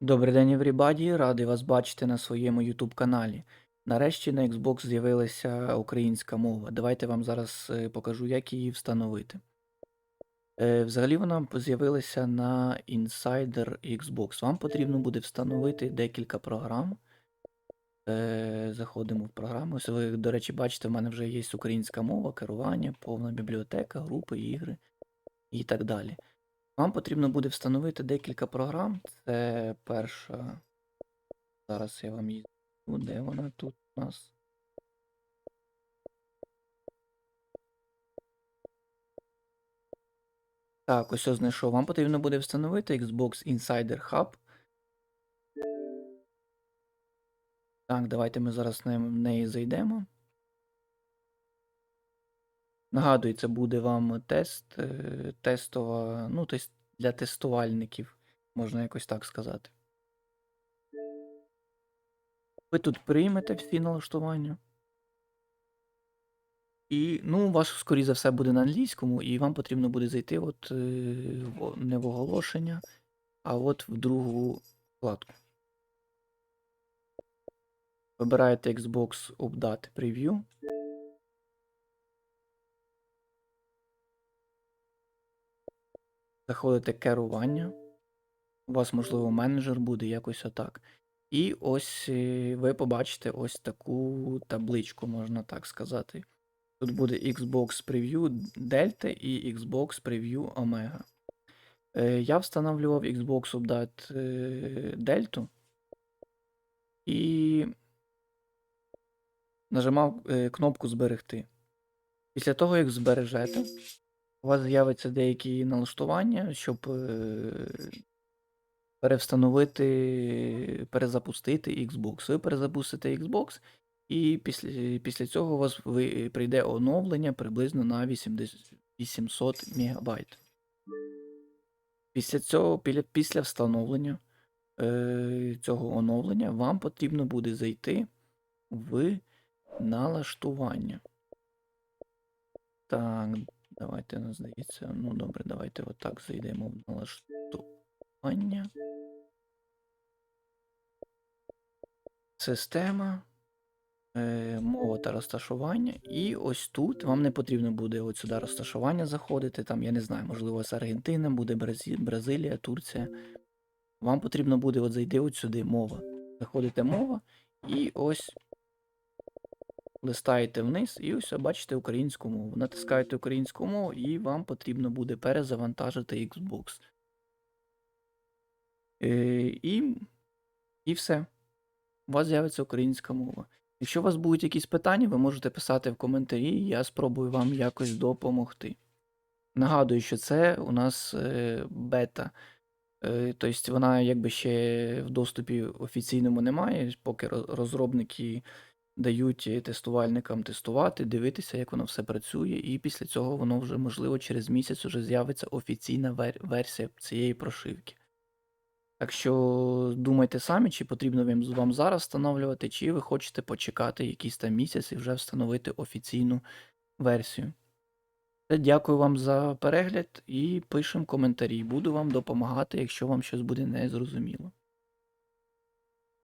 Добрий день, everybody! Радий вас бачити на своєму YouTube каналі. Нарешті на Xbox з'явилася українська мова. Давайте вам зараз е, покажу, як її встановити. Е, Взагалі вона з'явилася на Insider Xbox. Вам потрібно буде встановити декілька програм. Е, Заходимо в програму. Ось ви, до речі, бачите, в мене вже є українська мова, керування, повна бібліотека, групи, ігри і так далі. Вам потрібно буде встановити декілька програм. Це перша. Зараз я вам її. Де вона тут у нас? Так, ось знайшов. Вам потрібно буде встановити Xbox Insider Hub. Так, давайте ми зараз в неї зайдемо. Нагадую, це буде вам тест, е, тестова, ну, тест для тестувальників, можна якось так сказати. Ви тут приймете всі налаштування. І, ну, у вас, скоріше за все, буде на англійському, і вам потрібно буде зайти от, е, не в оголошення, а от в другу вкладку. Вибираєте Xbox Update Preview. Заходите керування. У вас, можливо, менеджер буде якось отак. І ось е, ви побачите ось таку табличку, можна так сказати. Тут буде Xbox Preview Delta і Xbox Preview Omega. Е, Я встановлював Xbox Update е, Delta і нажимав кнопку Зберегти. Після того, як збережете, у вас з'явиться деякі налаштування, щоб е, перевстановити, перезапустити Xbox. Ви перезапустите Xbox, і після, після цього у вас ви, прийде оновлення приблизно на 80, 800 МБ. Після цього, після встановлення е, цього оновлення, вам потрібно буде зайти в налаштування. Так, давайте, ну, здається, ну добре, давайте отак зайдемо в налаштування. Система, е, мова та розташування. І ось тут вам не потрібно буде от сюди розташування заходити. Там, я не знаю, можливо, з Аргентина, буде Бразі... Бразилія, Турція. Вам потрібно буде от зайти от сюди мова. Заходите мова, і ось листаєте вниз, і ось бачите українську мову. Натискаєте українську мову, і вам потрібно буде перезавантажити Xbox. Е, і, і все. У вас з'явиться українська мова. Якщо у вас будуть якісь питання, ви можете писати в коментарі, я спробую вам якось допомогти. Нагадую, що це у нас е, бета. Е, тобто вона якби ще в доступі офіційному немає, поки розробники дають е, тестувальникам тестувати, дивитися, як воно все працює, і після цього воно вже, можливо, через місяць вже з'явиться офіційна вер- версія цієї прошивки. Так що думайте самі, чи потрібно вам зараз встановлювати, чи ви хочете почекати якийсь там місяць і вже встановити офіційну версію. Дякую вам за перегляд і пишемо коментарі. Буду вам допомагати, якщо вам щось буде незрозуміло.